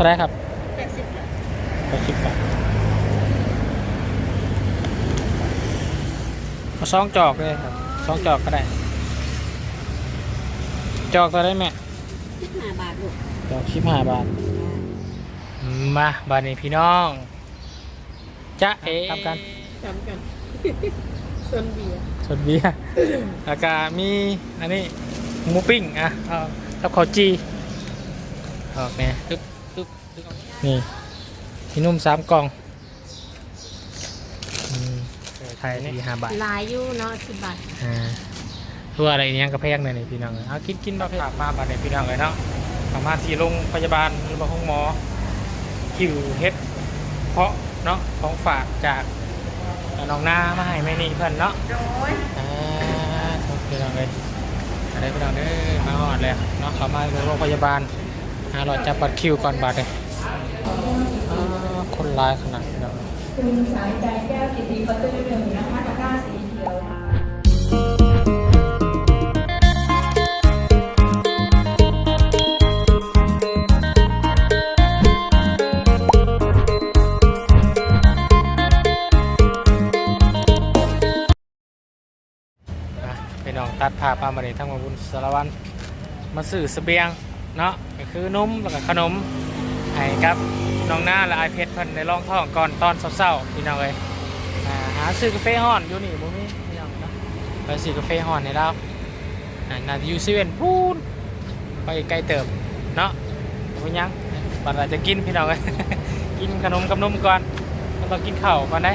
ท่าไหรครับแปดสิบแปดสิบบาทเอาสองจอกเลยครับสองจอกก็ได้ จอกตัวได้ไหมสิบห้าบาทลูกจอกสิบห้าบาท มาบาทนี้พี่น้องจะเอ๋ทำกันจำกันส่วนเบียร์สดเบียร์แล้วก็มีอันนี้หมูปิ้งอะเอากับข้าวจีออกเนี่ยตึ๊บตึ๊บตึ๊บ นี่พี่นุ่มสามกล่องอืมไทยนี่ห้าบาทลายอยู่เนาะสิบบาทอ่าตัวอะไรเนี้ยกระแพงเลยนี่พี่น้องเอ้ยเอากินกินมาเพื่อมาบาดเนี่ยพี่น้องเลยเนาะสามารถที่โรงพยาบาลหรือว่าห้องหมอคิวเฮ็ดเพราะเนาะของฝากจากน้องหน้ามาให้แม่นี่เพื่อนเนาะโดยอ่าโอเคน้องเลยอะไรพี่น้องเด้อมาหอดเลยเนาะเขามาโรงพยาบาลหาเราจับบัตรคิวก่อนบัตรเลยอ่า คนร้ายขนาดนี้นะคุณสายใจแก้วกิติประตูหนึ่งนะคะตะกร้าสีเขียวค่ะอะพี่น้องตัดภาพมาบัดนี้ทั้งหมดบุญสารวันมาสื่อเสบียงเนาะก็คือนมแล้วก็ขนม ให้ครับน้องหน้าและไอเพชรเพิ่นในร่องท้องก่อนตอนเช้าๆพี่น้องเลยหาซื้อกาแฟฮ้อนอยู่นี่บ่มีพี่น้องเนาะไปซื้อกาแฟฮ้อนให้เราอ่าน่าจะอยู่เซเว่นพูนไปไกลเติบเนาะบ่เป็นหยังบัดเราจะกินพี่น้องเลยกินขนมกับนมก่อนแล้วต้องกินข้าวก่อนได้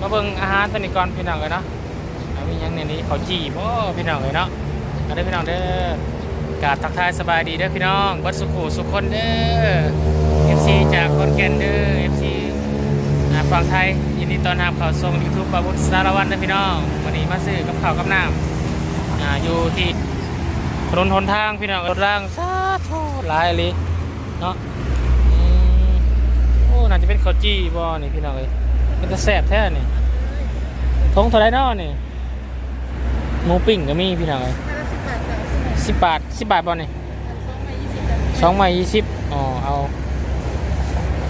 มาเบิ่งอาหารตัวนี้ก่อนพี่น้องเลยเนาะมียังในนี้เขาจีบ่พี่น้องเลยเนาะเอาเด้อพี่น้องเด้อกาบทักทายสบายดีเด้อพี่น้องบัดสุขุสุขคนเด้อ FC จากคอนแก่นเด้อ FC อ่าฝั่งไทย ยินดีต้อนรับเข้าส่ง YouTube ปาบุตรสารวันเด้อพี่น้องวันนี้มาซื้อกับข้าวกับน้ำอยู่ที่ถนนหนทางพี่น้องรถร่างสาธุหลายเลยเนาะโอ้น่าจะเป็นข้าวจีบ่นี่พี่น้องเอ้ยมันจะแซ่บแท้นี่ทงเท่าไรนาะนี่หมูปิ้งก็มีพี่น้องเอ้ยสิบบาทสิบบาทบบาทสิบบาทบ่นี่สองใบยี่สิบจ้ะสองไม้ยี่สิบอ๋อเอา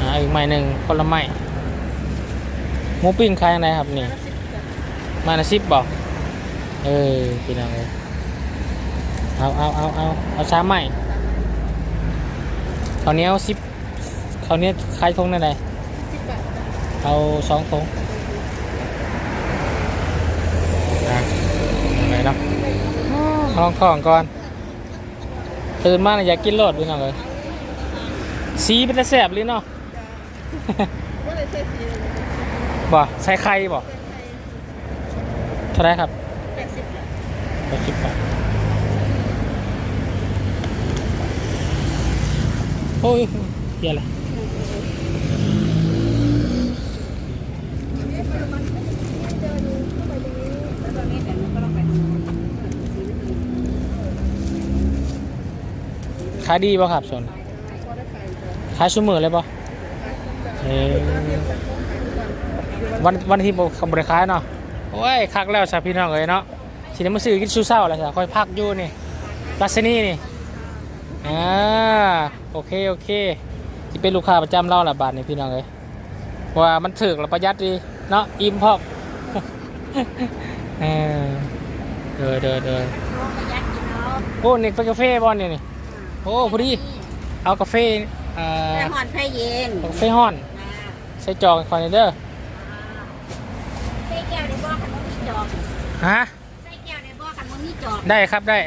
อ่าอีกไม้หนึ่งคนละไม้หมูปิ้งขายยังไงครับนี่ละสิบจ้ะไม้ละสิบบอกเออพี่น้องเอ้ยเอาเอาเอาเอาเอาสามไม้ข้าวเหนียวสิบข้าวเหนียวขายทงนั่นไงสิบบาทจ้ะเอาสองทงอะอะไรเนาะห้องของก่อน ตื่นมาแล้วอยากกินโลดพี่น้องเลยสีเป็นตะแสบเลยเนาะ ว่าเลยใส่สีบ่ใส่ไข่บ่ใส่ไข่เท่าไรครับแปดสิบจ้ะไปคิดบาทโอ้ยเหี้ยอะไรขายดีป่ะครับส่วนขายชั่วมือเลยป่ะ วันวันที่ผมบริขายเนาะโอ้ยคักแล้วสาพี่น้องเลยเนาะทีนี้มาซื้อกินชูเศร้าอะไรสักคอยพักอยู่นี่รัสนี่นี่อ่าโอเคโอเคที่เป็นลูกค้าประจำเราละบาทนี่พี่น้องเลยเพราะว่ามันถึกและประหยัดดีเนาะอิ่มพอกเออเดอเดอเดอน้องก็ยักกินเนาะโอ้นี่เป็นกาแฟบอลนี่นี่โอ้พอดีเอากาแฟ อ่าแต่หอนไฟเย็นกาแฟห้อนใส่จอกคอนเดอร์ใส่แก้วในบ่อคันมันมีจอกฮะ ใส่แก้วในบ่อคันมันมีจอกได้ครับได้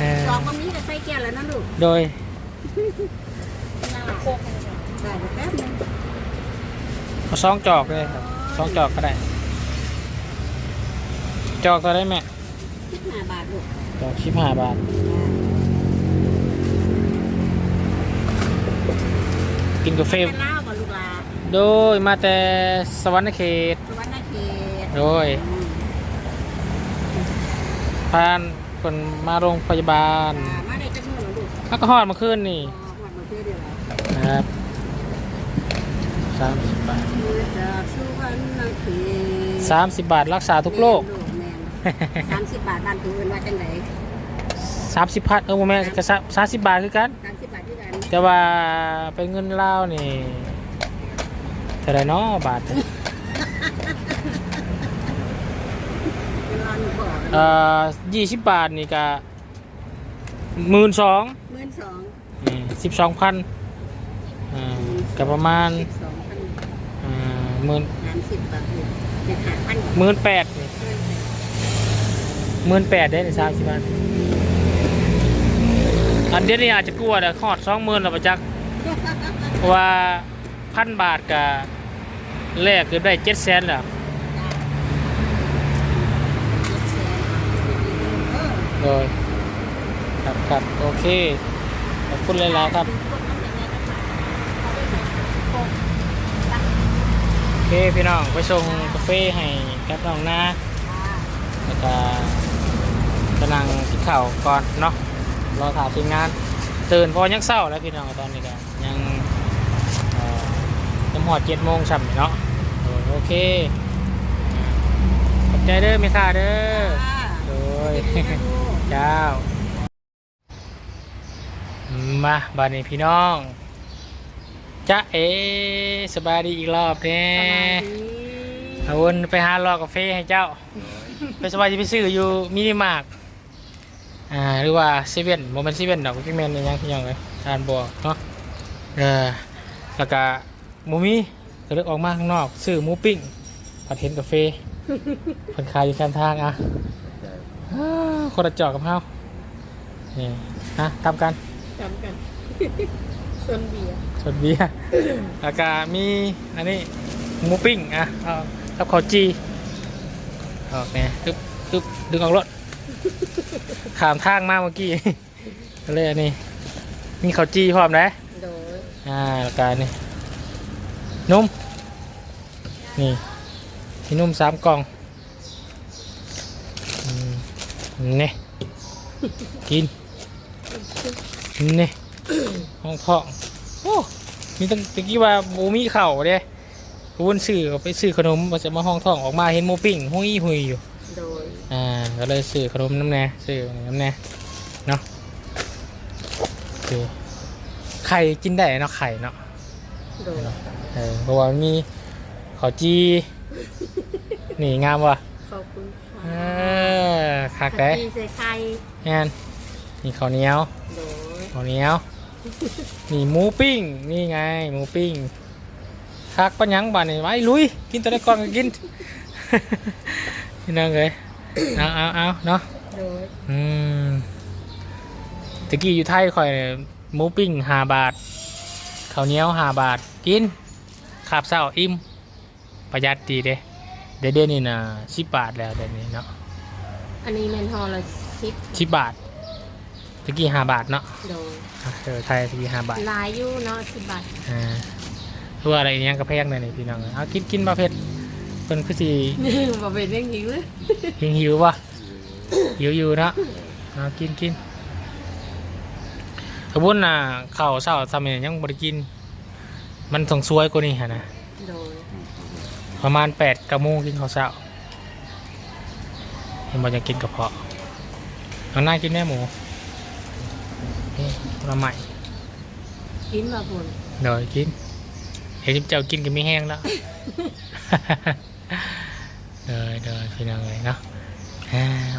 เออจอกมันมีแต่ใส่แก้วแล้วนะลูกโดยน่าโคกได้เดี๋ยวแป๊บนึงเอาสองจอกเลยครับสองจอกก็ได้ จอกตัวได้ไหมสิบห้าบาทลูกจอกสิบห้าบาท กินกาแฟเป็นเล่าวบ่ลูกหลาโดยมาแต่สวรรค์เขตสวรรณเขตโดยอืมพานคนมาโรงพยาบาลอ่ามาได้จักมื้อแล้วลูกแล้วก็หอดเมาขึ้นนี่อ๋อหอดมาเพื่อเดียวแล้วนะครับสามสิบบาทมาจากสุวรรณเขตสามสิบบาทรักษาทุกโรคแม่นสามสิบบาทบ้านตัวอื่นว่าจังไดสามสิบพันเออโมแม่นก็สามสิบบาทคือกัน แต่ว่าเป็นเงินลาวนี่เท่าไหรเนาะบาทเป็นร้อนบ่อเอ่อยี่สิบบาทนี่ก็หมื่นสองหมื่นสองสิบสองพันอ่าก็ประมาณสิบสองพันอ่าหมื่นสามสิบบาทเนี่ยเป็นหาพันหมื่นแปดนี่หมื่นแปดได้ในสามสิบบาท อันเดียวนี้อาจจะกลัวแต่ขอดสองหมื่นเราประจักษ์ว่าพันบาทกับแลกคือได้เจ็ดแสนแล้วเอโดยครับครับโอเคขอบคุณหลายๆครับ โอเคพี่น้องไปส่งกาแฟให้กับน้องนาแล้วก็กำลังกินข้าวก่อนเนาะ รอถ่ายทีมงานตื่นเพอยังเศร้าแล้วพี่น้องตอนนี้ก็ยังเอ่อยังหอดเจ็ดโมงช่ำเนาะโอ้โอเคขอบใจเด้อเมค่าเด้อโดยเจ้ามาบานนี้พี่น้องจ้าเอสบายดีอีกรอบแน่เอาวนไปหารอกาแฟให้เจ้า ไปสบายจะไปซื้ออยู่มินิมาร์ก อ่าหรือว่าเซเว่นโมเมนต์เซเว่นดอกพี่แมนนี่ยังพี่ยังเลยทานบัวเนาะเออแล้วก็หมูมีก็เลือกออกมาข้างนอกซื้อหมูปิ้งผัดเห็นกาแฟเพิ่นขายอยู่ข้างทางอะอ้าวคนละจอกกับเฮานี่ฮะทำกันจำกันส่วนเบียร์สดเบียร์แล้วก็มีอันนี้หมูปิ้งอะเอากับข้าวจีออกเนี่ยตึ๊บตึ๊บดึงออกรถ ขามทางมาเมื่อกี้ก็เลยอันนี้มีข้าวจีพร้อมนะโดยอ่าแล้วก็นี่นมนี่มีนมสามกล่องอืมนี่กินนี่ห้องท้องโอ้มีตั้งตะกี้ว่าบูมีเข่าวเด้วุ้นซื้อไปซื้อขนมมาจะมาห้องท้องออกมาเห็นหมูปิ้งหุยหุยอยู่ โดยอ่าก็เลยซื้อขนมน้ำแน่ซื้อน้ำแน่เนาะโอเคไข่กินได้เนาะไข่เนาะโดยเออเพราะว่ามีข้าวจีนี่งามว่ะขอบคุณเอค่ะอคักได้ดีใส่ไข่แอนนี่ข้าวเหนียวโดยข้าวเหนียวนี่หมูปิ้งนี่ไงหมูปิ้งคักปัญญังบ้านนี่ไว้ลุยกินตัวได้ก่อนก็กิน นี่น้องเลยเอาเอาเอาเนาะโดยอืมตะกี้อยู่ไทยคอยเนี่ยหมูปิ้งห้าบาทข้าวเหนียวห้าบาทกินขาบเศร้าอิ่มประหยัดดีเด้เดี๋ยวเดี๋ยวนี้นะสิบบาทแล้วเดี๋ยวนี้เนาะอันนี้เมนฮอลละสิบสิบบาทตะกี้ห้าบาทเนาะโดยเออไทยตะกี้ห้าบาทลายอยู่เนาะสิบบาทอ่าตัวอะไรอย่างเงี้ยกระแพงเลยนี่พี่น้องเอ้ยเอากินกินประเภท เป็นคือสีบ่เป็นเรื่องหิวเลยหิวหิววะหิวอยู่เนาะเอากินกินขบุญน่ะข้าวเช้าทำเนี่ยยังบริกิน มันต้องสวยกว่านี้ฮะนะโดยประมาณแปดกะโมงกินข้าวเช้าเห็นบอกจะกินกระเพาะเอาหน้ากินแม่หมูนี่ละใหม่กินมาบุญเดี๋ยวกิน เห็นเจ้ากินก็ไม่แห้งแล้ว เดยเดยพี่น้องเลยเนาะ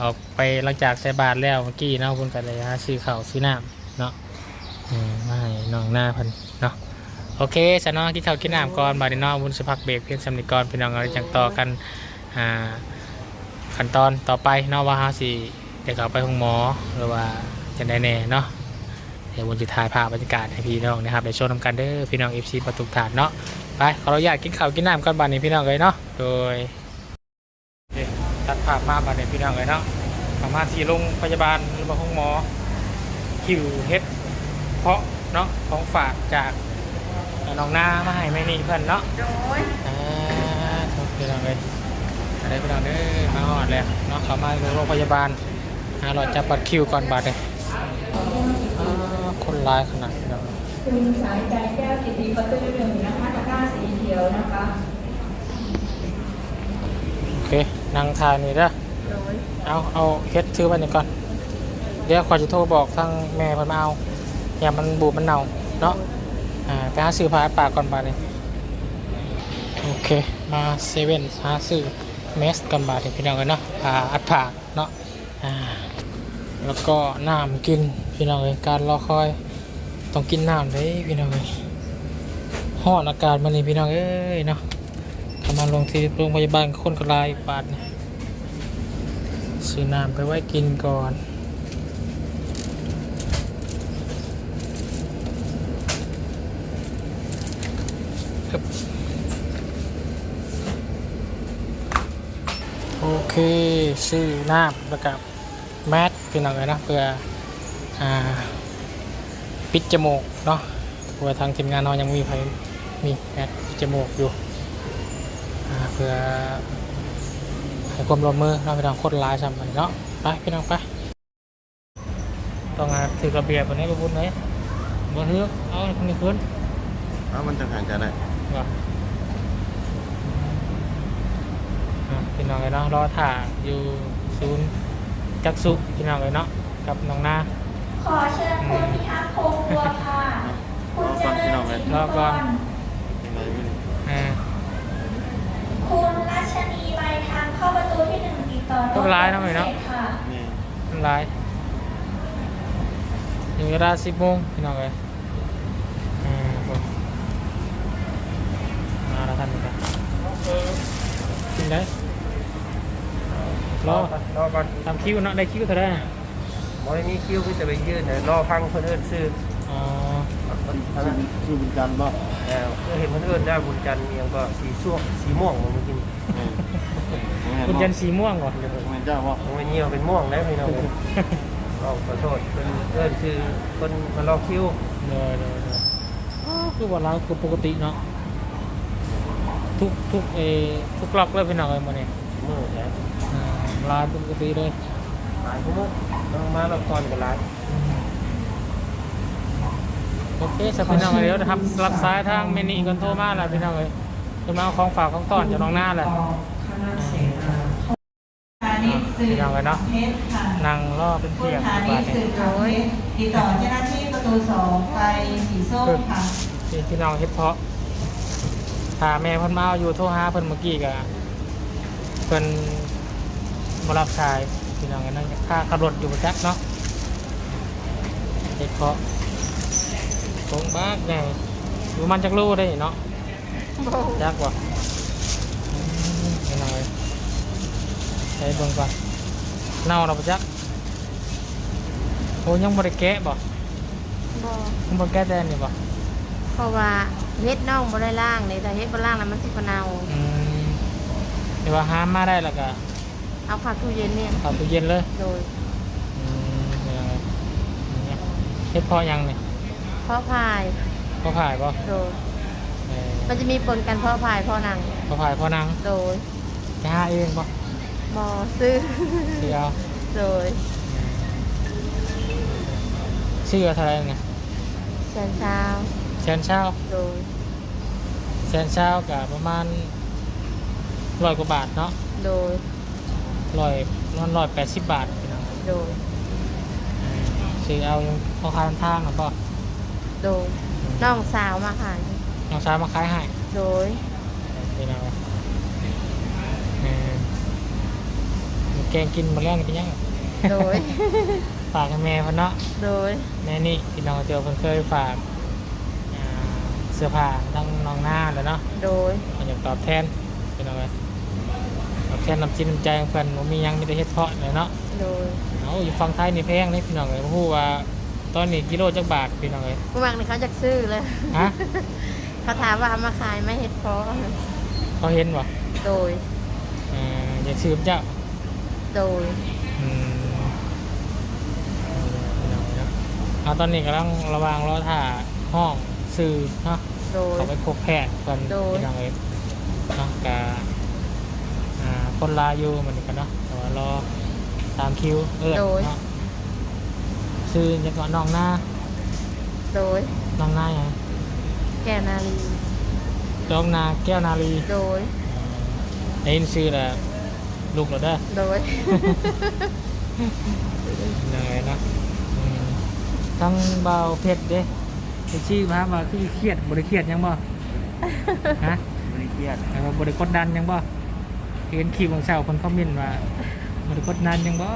ออกไปหลังจากใส่บาทแล้วเมื่อกี้เนาะคุณไปเลยฮะซื้อข้าวซื้อน้ำเนาะมาให้น้องหน้าพันเนาะโอเคสนองที่ข้าวกินน้ำก่อนบาดนี้เนาะบุญสพักเบรกเพียงสำนึกกอนพี่น้องเราจังต่อกันขั้นตอนต่อไปเนาะว่าฮาสิเดี๋ยวเขาไปห้องหมอหรือว่าจะได้แน่เนาะเดี๋ยววนจะถ่ายภาพบรรยากาศให้พี่น้องนะครับในโชว์นำกันเด้อพี่น้องเอฟซีประตูถาดเนาะ ไปขออนุญาตกินข้าวกินน้ำก่อนบานนี้พี่น้องเลยเนาะโดยตัดภาพมาบานนี้พี่น้องเลยเนาะสามารถที่โรงพยาบาลหรือว่าห้องหมอคิวเฮ็ดเพาะเนาะของฝากจากน้องหน้ามาให้แม่นี่เพื่อนเนาะโดยอ่าพี่น้องเลยอะไรพี่น้องเด้อมาหอดแล้วเนาะเขามาโรงพยาบาลหาหลอดจับบัตรคิวก่อนบัตรเลยคนร้ายขนาดนี้เนาะคุณสายใจแก้วกิติประตูหนึ่งนะคะตะกร้าสีเขี ยวนะคะโอเคนั่งทานนี่เด้อโดยเอาเอาเฮ็ดชื่อไว้นี่ก่อน เดี๋ยวขอจะโทรบอกทางแม่เพิ่นมาเอาอย่ามันบูดมันเน่าเนาะอ่าไปหาซื้อผ้าอัดปากก่อนบาดนี้โอเคมาเซเว่นหาซื้อเมสกันบาดนี้พี่น้องกันเนาะผ้าอัดปากเนาะอ่าแล้วก็น้ำกินพี่น้องเลยการรอคอยต้องกินน้ำเลยพี่น้องเลย ห้อนอากาศมันนี่พี่น้องเอ้ยเนาะกำลังลงที่โรงพยาบาลคนกระลายบาดนี่ซื้อน้ำไปไว้กินก่อนโอเคซื้อน้ำแล้วกับแมสพี่น้องเลยนะเพื่ออ่าปิดจมูกเนาะเพราะว่าทางทีมงานเรายังมีใคร มีแมสปิดจมูกอยู่อ่าเพื่อให้ความร่วมมือเราไปทางโคตรร้ายซ้ำไปเนาะไปพี่น้องไปต้องมาถือกระเบียบวันนี้ไปบุญไหนบนเรือเอาคนนี้ขึ้นอ้าวมันจะห่างกันได้ว่ะอะพี่น้องเลยเนาะรอถ่าอยู่ศูนย์จักสุพี่น้องเลยเนาะกับน้องนาขอเชิญคุณพิทักษ์พงษ์บัวค่ะคุณเจริญสิทธิรอก่อน ยังไงไม่รู้อ่าคุณรัชนีใบทางเข้าประตูที่หนึ่งติดต่อต้องร้ายนะเว้ยเนาะ ค่ะนี่ทำลายถึงเวลาสิบโมงพี่น้องเลยอ่าผมมาแล้วท่านนะครับกินได้รอรอก่อนทำคิวเนาะได้คิวเท่าไหร่นะบอมีคิวพี่จะไปยืนเดี๋ยวรอพังเพื่อนเอินซื้ออ๋อมัน ชื่อชื่อบุญจันทร์ป่ะแล้วเพื่อเห็นเพื่อนเอินได้บุญจันทร์เมียงก็สีส้วงสีม่วงมันกินคุณยันสีม่วงก่อนแม่เจ้าป่ะมันไม่เยี่ยวเป็นม่วงแล้วพี่น้องเราขอโทษเป็นเอินซื้อคนมารอคิวเลยเลยเลยอ้าวคือว่าเราคือปกติเนาะทุกทุกเออทุกล็อกเลยพี่น้องเลยมาเนี่ยมือแล้วอ่าร้านปกติเลยหลายชั่วโมงต้องมาเราก่อนกับร้าน โอเคสับพี่น้องเลยเดี๋ยวจะทำรับสายทางเมนี่กันโทรมาแล้วพี่น้องเลยจะมาเอาของฝากของต้อนจะน้องหน้าแหละนิชสืบพี่น้องเลยเนาะนั่งรอเป็นเพียงฐานิบาชทสืเนี่ยติดต่อเจ้าหน้าที่ประตูสองไปสีส้มค่ะพี่น้องเฮ็ดเพาะถ้าแม่เพิ่นมาเอายู่โทรหาเพิ่นเมื่อกี้ก็เพิ่นบ่รับสายพี่น้องกันนั่นค่าขับรถอยู่บ่จักเนาะเฮ็ดเพาะ ตรงบ้ากไงอยู่มันจักรู้ได้เนาะจักว่ะอืมพี่น้องเอ้ยใช้เบิ่งก่อนเน่าเราบ่จักโอ้ยังบ่ได้แกะบ่บ่ยังบ่แกะแดนนี่บ่เพราะว่าเฮ็ดน่องบ่ได้ล่างนี่แต่เฮ็ดบ่ล่างแล้วมันสิบ่เน่าอืมเดี๋ยวว่าหามาได้แล้วก็เอาเข้าตู้เย็นเนี่ยเอาตู้เย็นเลยโดยอืมเป็นยังไงอย่างเงี้ยเฮ็ดพอยังเนี่ย เพาะพายพอผายป่ะโดยมันจะมีปนกันเพาะพายเพาะหนังพอผายพอนังโดยจะหาเองป่ะบ่ซื้อเดียวโดยชื่อเท่าไหรเนี่ยแสนเช้าแสนเช้าโดยแสนเช้ากับประมาณร้อยกว่าบาทเนาะโดยร้อยร้อยร้อยแปดสิบบาทพี่น้องโดยซื้อเอายังพอคาทางแล้วก็ โดยน้องสาวมาขายน้องสาวมาขายให้โดยพี่น้องเออแกงกินมาเรื่องกันยังโดยฝากให้แม่เพ่นเนาะโดยแม่นี่พี่น้องเจอเพิ่นเคยฝากอ่าเสื้อผ้าทั้งน้องหน้าแล้วเนาะโดยก็อยากตอบแทนพี่น้องเลยตอบแทนน้ำจิตน้ำใจของเพิ่นบ่มีหยังมีแต่เฮ็ดเพาะเลยเนาะโดยเอาอยู่ฝั่งไทยนี่แพงนี่พี่น้องเลยบ่ฮู้ว่า ตอนนี้กิโลจักบาทพี่น้องเลยผู้มักนี่เขาจักซื้อเลย ฮะ เขาถามว่าเอามาขายไหม่เฮ็ดเพาะเขาเห็นบ่โดย เอ่ออยากซื้อเจ้าโดย อืมพี่น้องเนาะเอาตอนนี้กำลังระวังรอท่าห้องซื้อเนาะ โดย เขาไปพบแพทย์กันโดย พี่น้องเอ้ยเนาะกาอ่าคนลาอยู่เหมือนกันเนาะแต่ว่ารอตามคิวเอิ้นเนาะ ซื้อยังก่อนน้องหน้าโดย น้องหน้าอย่างแก้วนาลีน้องนาแก้วนาลีโดย ได้ยินชื่อแหละลูกเราเด้อ โดย ยังไงเนาะทั้งเบาเผ็ดเด้ไปชี้มาว่าคือเครียดบ่ได้เครียดหยังบ่ ฮะบริเกียรติแต่ว่าบ่ได้กดดันหยังบ่เห็นคลิปของเช้าคนคอมเมนต์ว่าบ่ได้กดดันหยังบ่หน้า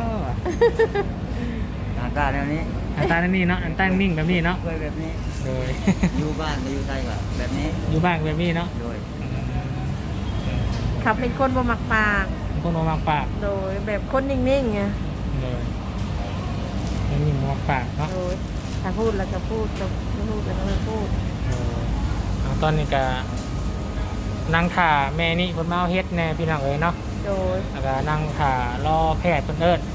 ตาแนวนี้อันตานี่เนาะอันตานิ่งแบบนี้เนาะเคยแบบนี้ โดย อยู่บ้านก็อยู่ไทยก็แบบนี้อยู่บ้านแบบนี้เนาะโดยขับเป็นคนบ่มักปากคนบ่มักปากโดยแบบคนนิ่งๆไงเลยไม่มีมักปากเนาะโดยถ้าพูดแล้วก็พูดจะไม่พูดแล้วก็ไม่พูดเออเอาตอนนี้ก็นั่งถ่าแม่นี่เพิ่นมาเอาเฮ็ดแน่พี่น้องเอ้ยเนาะโดยแล้วก็นั่งถ่ารอแพทย์เพิ่นเอิ้นเนาะ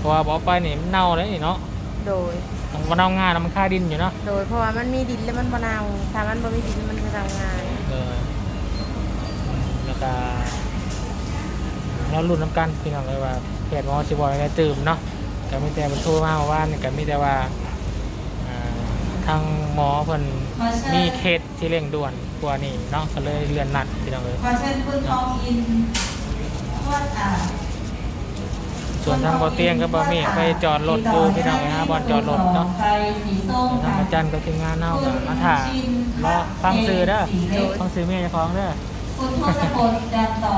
เพราะว่าบ่เอาไปนี่มันเน่าเลยนี่เนาะโดย มันบ่เน่างานแล้วมันค่าดินอยู่เนาะโดยเพราะว่ามันมีดินแล้วมันบนาวถ้ามันบ่มีดินมันจะทำงานเออแล้วก็เราลุ้นน้ำกันพี่น้องเอ้ยว่าแพทย์หมอสิบ่ให้ได้ตื่มเนาะก็มีแต่เพิ่นโทรมาว่านี่ก็มีแต่ว่าอ่าทางหมอเพิ่นมีเคสที่เร่งด่วนกว่านี้เนาะก็เลยเลื่อนนัดพี่น้องเลย ขอเชิญคุณทองอินทวดอ่า ส่วนทางบ่อเตียงก็บ่มีไปจอดรถดูพี่น้องเลยฮะบอลจอดรถเนาะทางอาจารย์ก็ทีมงานเนาก็มาถ่ายรอฟังซื้อเด้อฟังซื้อเมียเจ้าของเด้อคุณทศพลจันต่อ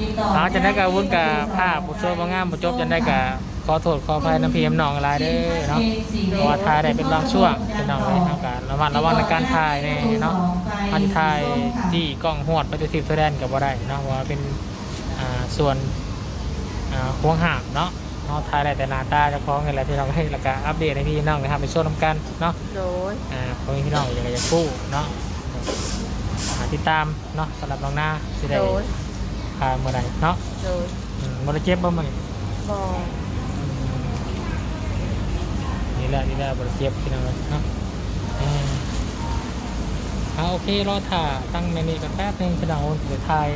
ติดต่ออาจะได้กับวุ้นกับผ้าผู้ช่วบ่งงามบ่จบจะได้กับขอโทษขออภัยน้ำพีน้ำหนองลายเด้อเนาะเพราะว่าถ่ายได้เป็นบางช่วงพี่น้องเลยเนะก็ระมัดระวังในการถ่ายแน่เนาะอันถ่ายที่กล้องหวดไปจะทิพย์แสดงก็บ่ได้เนาะว่าเป็นอ่าส่วน อ่าห่วงหามเนาะเนาะทายได้แต่หน้าตาเจะคล้าของกันแหละที่เราให้แล้วก็อัปเดตให้พี่น้องนะครับไปช่วยน้ำกันเนาะโดยอ่าพอพี่น้องอยากจะกู้เนาะอ่าติดตามเนาะสำหรับน้องหน้าสิได้โดยพาเมื่อไหร่เนาะโดยอืมบ่ได้เจ็บบ่มึงบอนี่แหละนี่แหละบ่ได้เจ็บพี่น้องเนาะอืมเอาโอเครอถ่าตั้งเมนูกันแป๊บนึงพี่น้องเดี๋ยวถ่าย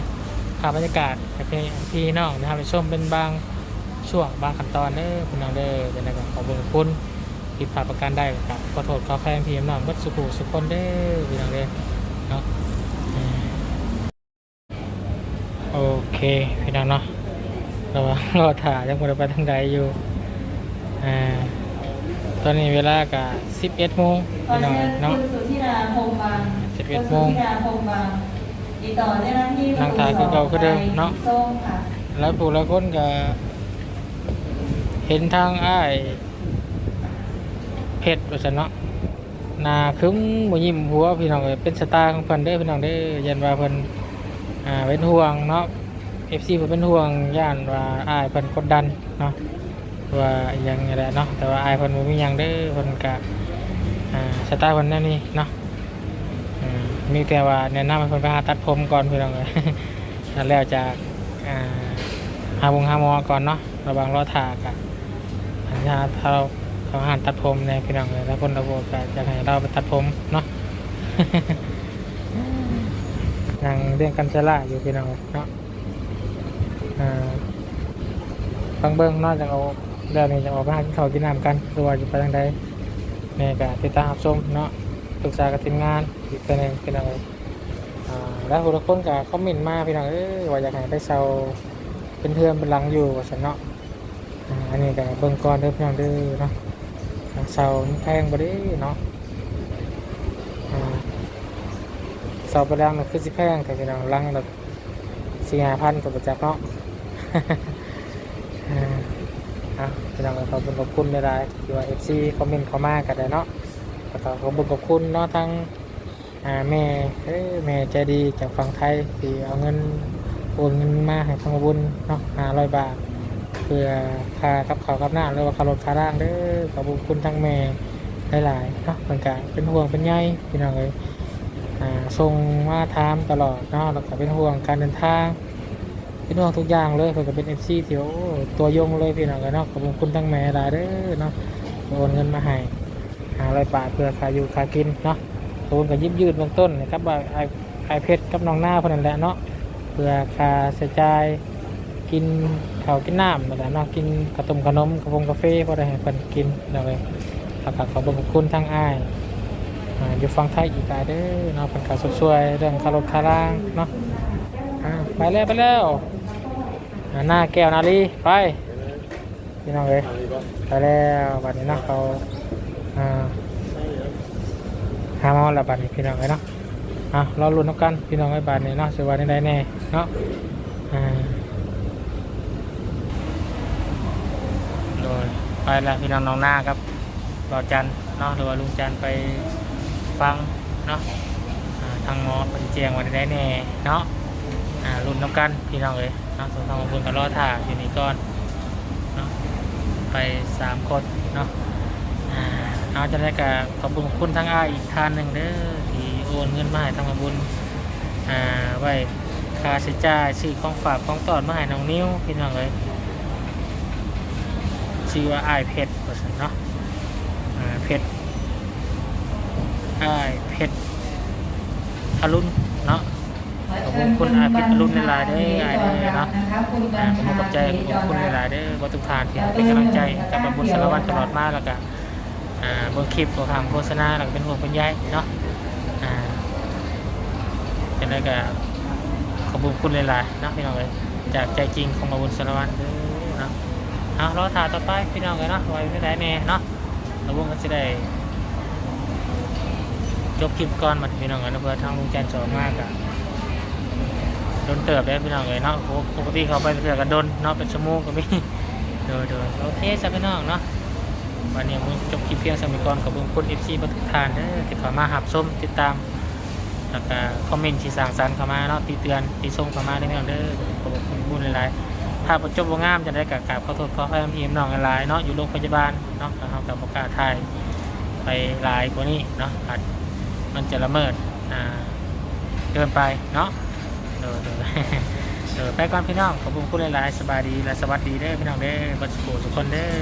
ภาพบรรยากาศให้พี่พี่น้องนะครับไปชมเป็นบางช่วงบางขั้นตอนเด้อพี่น้องเด้อเป็นอะไรขอบคุณคุณผิดพลาดประการได้ครับขอโทษขอแพงพีเอ็มน้องวัดสุขุสุคนเด้อพี่น้องเด้อเนาะโอเคพี่น้องเนาะเราว่าถ่ายยังไม่ไปทางใดอยู่อ่าตอนนี้เวลากะ11โมงพี่น้องเนาะคุณสุธิราพงบางสิบเอ็ดคุณโมง ติดต่อเจ้าหน้าที่นั่งถ่ายคือเก่าคือเดิมเนาะไฟสีส้มค่ะแล้วผู้ละคนก็เห็นทางอ้ายเพชรว่าซั่นเนาะหนาคึ้มบ่ยิ้มหัวพี่น้องเอ้ยเป็นสไตล์ของเพิ่นเด้อพี่น้องเด้อยันว่าเพิ่นอ่าเป็นห่วงเนาะ FC เพิ่นเป็นห่วงย่านว่าอ้ายเพิ่นกดดันเนาะว่าอิหยังนี่แหละเนาะแต่ว่าอ้ายเพิ่นบ่มีหยังเด้อเพิ่นก็อ่าสไตล์เพิ่นแนวนี้เนาะอื มีแต่ว่าแนะนำให้เพิ่นไปหาตัดผมก่อนพี่น้องเอ้ยแล้วแล้วจากอ่าหาวงหามอก่อนเนาะระวังรอถากะอันนี้ถ้าเราเขาหันตัดผมในพี่น้องเลยแล้วคนระบบก็จะให้เราไปตัดผมเนาะนั่งเรื่องกันเซล่าอยู่พี่น้องเนาะอ่าฟังเบิ้งนอกจากเอาเรื่องนี้จะออกมาหากินข้าวกินน้ำกันหรือว่าจะไปทางใดเนี่ยก็ติดตามรับชมเนาะ ปรึกษากับทีมงานอีกตัวหนึงพี่น้องเลยแล้วทุกคนก็คอมเมนต์มาพี่น้องเอ้ยว่าอยากให้ไปเซาเป็นเพื่อนเป็นหลังอยู่ว่าสันเนาะอ่าอันนี้ก็เบิ่งก่อนเด้อพี่น้องเด้อเนาะเสานี่แพงบ่ได้เนาะอ่าเสาประดังน่ะคือสิแพงแต่พี่น้องหลังแบบสี่ห้าพันกับประจักษ์เนาะอะพี่น้องก็ขอบคุณขอบคุณหลายๆที่ว่า FC คอมเมนต์เข้ามาก็ได้เนาะ แล้วก็ขอบคุณขอบคุณเนาะทั้งแม่แม่ใจดีจากฝั่งไทยที่เอาเงินโอนเงินมาให้ทางบุญเนาะห้าร้อยบาทเพื่อค่ากับข้าวกับหน้ำหรือว่าค่ารถค่าร่างเด้อขอบคุณทั้งแม่หลายๆเนาะเหมือนกันเป็นห่วงเป็นใยพี่น้องเลยอ่าส่งมาถามตลอดเนาะแล้วก็เป็นห่วงการเดินทางเป็นห่วงทุกอย่างเลยเพื่อเป็นเอฟซีที่โอ้ตัวยงเลยพี่น้องเลยเนาะขอบคุณทั้งแม่หลายเด้อเนาะโอนเงินมาให้ ห้าร้อยบาเพื่อคาอยู่คากินเนาะโอนกับยิบยืดเบื้องต้นนะครับว่าไอไอเพชรกับน้องหน้าเพนนันแหละเนาะเพื่อคาใช้จ่ายกินข้าวกินน้ำนั่นแหละเนาะกินขนมขนมกาแฟกาแฟพอได้ให้เพิ่นกินนั่นเลยแล้วก็ขอบคุณทั้งอ้ายอ่อยู่ฟังไทยอีกหลายเด้อเนาะเพิ่นก็ช่วยๆเรื่องคารถคารางเนาะไปแล้วไปแล้วหน้าแก้วนาลีไปพี่น้องเลยไปแล้วบัดนี้นาะเขาอ่า หามอแล้วบัดนี้พี่น้องเลยเนาะอะเราลุ้นน้ำกันพี่น้องไอ้บัดนี้เนาะสิว่าได้แน่เนาะอ่าโดยไปแล้วพี่น้องน้องหน้าครับรอจันเนาะหรือว่าลุงจันไปฟังเนาะทางหมอเป็นแจงว่าได้แน่เนาะรุ่นน้ำกันพี่น้องเลยเนาะส่วนทางบุญกับรอดถ่าอยู่นี่ก่อนเนาะไปสามคนเนาะ เอาจะได้กับขอบคุณคุณทั้งอ้ายอีกทานหนึ่งเด้อที่โอนเงินมาให้ทางบุญอ่าไว้ค่าใช้จ่ายซื้อของฝากของตอนมาให้น้องนิ้วพี่น้องเลยชื่อว่าอ้ายเพชรว่าซั่นเนาะอ่าเพชรอ้ายเพชรอรุณเนาะขอบคุณคุณอาพิษอรุณในลายเด้ออายเด้เนาะขอบคุณกับใจขอบคุณในลายเด้วัตถุทานที่เป็นกำลังใจกับบรรบุญสารวัตรตลอดมาแล้วก็อ่า เบนคลิปตัวทางโฆษณาแล้วก็เป็นห่วงเป็นใยเนาะอ่าจะได้ก็ขอบคุณคุณในลายๆเนาะพี่น้องเลยจากใจจริงของบรรบุญสารวัตรเด้อเนาะเอารอถ่ายต่อไปพี่น้องเลยเนาะไว้ไม่ได้แน่เนาะแล้ววงก็จะได้จบคลิปก่อนมาพี่น้องกันเนะเพื่อทางลุงจันสอนมากอะโดนเติบได้พี่น้องเลยเนาะปกติเขาไปเถื่กันโดนเนาะเป็นชั่วโมงก็มีเดยเดยโอเคสักพี่น้องเนาะ วันนี้มึงจบคลิปเพียงสมิกรกับบุญคุณเอฟซีบัทุกทานเด้อที่เข้ามาหับส้มติดตามแล้วก็คอมเมนต์ที่สร้างสรรค์เข้ามาเนาะตีเตือนตีส่งเข้ามาได้พี่น้องเด้อขอบคุณบุญหลายๆถ้าประจบว่างามจะได้กับกราบขอโทษขอให้พี่น้องหลายเนาะอยู่โรงพยาบาลเนาะแล้วเรากับประกาศไทยไปหลายกว่านี้เนาะอาจมันจะละเมิดอ่าเกินไปเนาะเออเออเออไปก่อนพี่น้องขอบคุณคุณหลายๆสบายดีและสวัสดีเด้อพี่น้องเด้อบัสโกทุกคนเด้อ